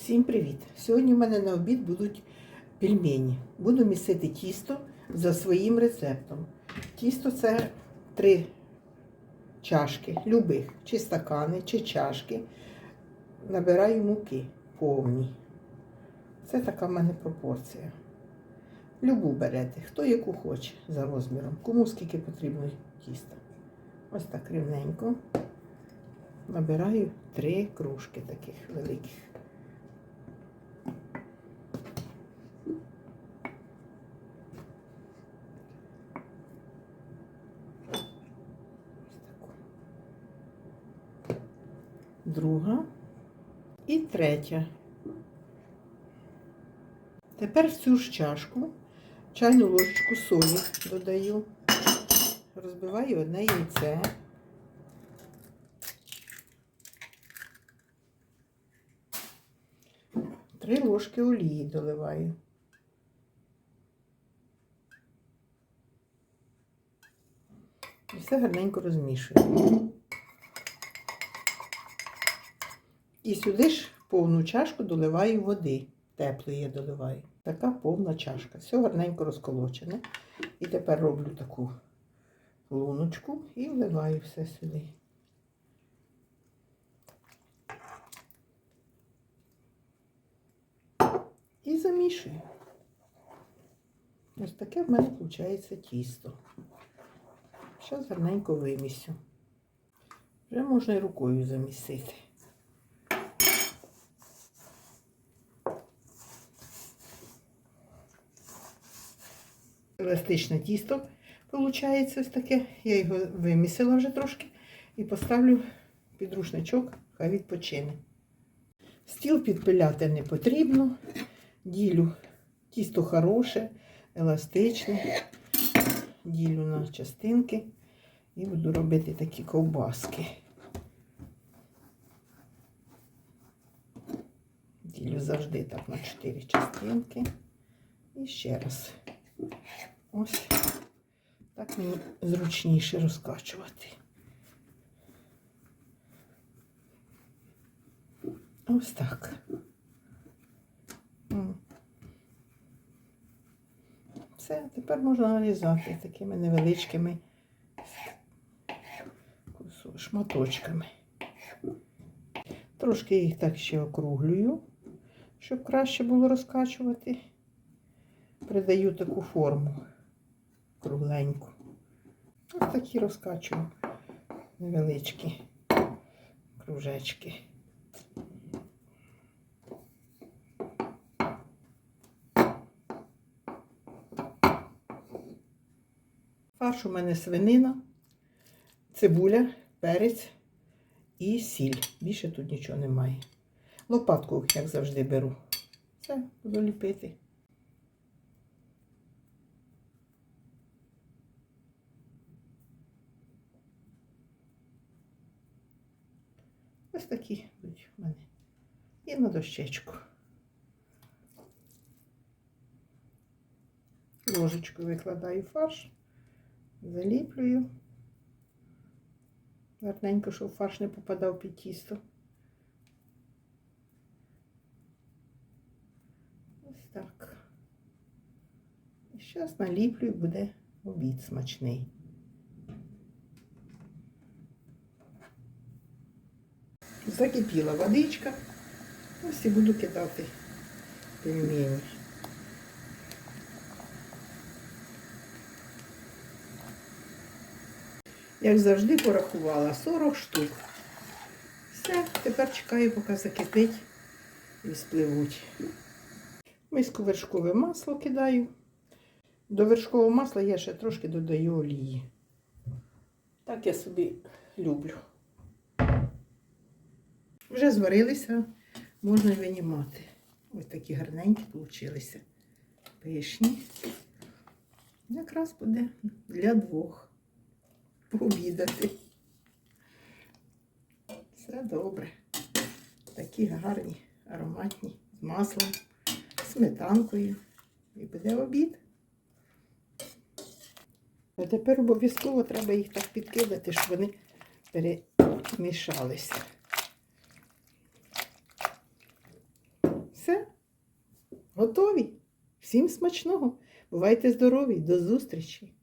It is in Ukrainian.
Всім привіт! Сьогодні в мене на обід будуть пельмені. Буду місити тісто за своїм рецептом. Тісто це три чашки, любих, чи стакани, чи чашки. Набираю муки повні. Це така в мене пропорція. Любу берете, хто яку хоче за розміром, кому скільки потрібно тіста. Ось так рівненько. Набираю три кружки таких великих. Друга і третя. Тепер в цю ж чашку чайну ложечку солі додаю, розбиваю одне яйце. Три ложки олії доливаю. І все гарненько розмішую. І сюди ж повну чашку доливаю води. Теплої я доливаю. Така повна чашка. Все гарненько розколочене. І тепер роблю таку луночку і вливаю все сюди. І замішую. Ось таке в мене виходить тісто. Зараз гарненько вимісю. Вже можна і рукою замісити. Еластичне тісто виходить ось таке. Я його вимісила вже трошки і поставлю під рушничок, хай відпочине. Стіл підпиляти не потрібно. Ділю тісто хороше, еластичне. Ділю на частинки і буду робити такі ковбаски. Ділю завжди так на 4 частинки. І ще раз. Ось так мені зручніше розкачувати. Ось так. Все, тепер можна нарізати такими невеличкими шматочками. Трошки їх так ще округлюю, щоб краще було розкачувати. Придаю таку форму кругленьку. Ось такі розкачую невеличкі кружечки. Фарш у мене свинина, цибуля, перець і сіль. Більше тут нічого немає. Лопатку, як завжди, беру. Все, буду ліпити. Ось такі будуть в мене. І на дощечку. Ложечку викладаю фарш, заліплюю. Гарненько, щоб фарш не попадав під тісто. Ось так. І зараз наліплюю, буде обід смачний. Закипіла водичка. Ось і буду кидати пельмені. Як завжди порахувала 40 штук. Все, тепер чекаю, поки закипить і спливуть. Миску вершкове масло кидаю. До вершкового масла я ще трошки додаю олії. Так я собі люблю. Вже зварилися, можна винімати. Ось такі гарненькі получилися. Пишні. Якраз буде для двох пообідати. Все добре. Такі гарні, ароматні, з маслом, сметанкою. І буде обід. А тепер обов'язково треба їх так підкидати, щоб вони перемішалися. Все. Готові. Всім смачного. Бувайте здорові, до зустрічі!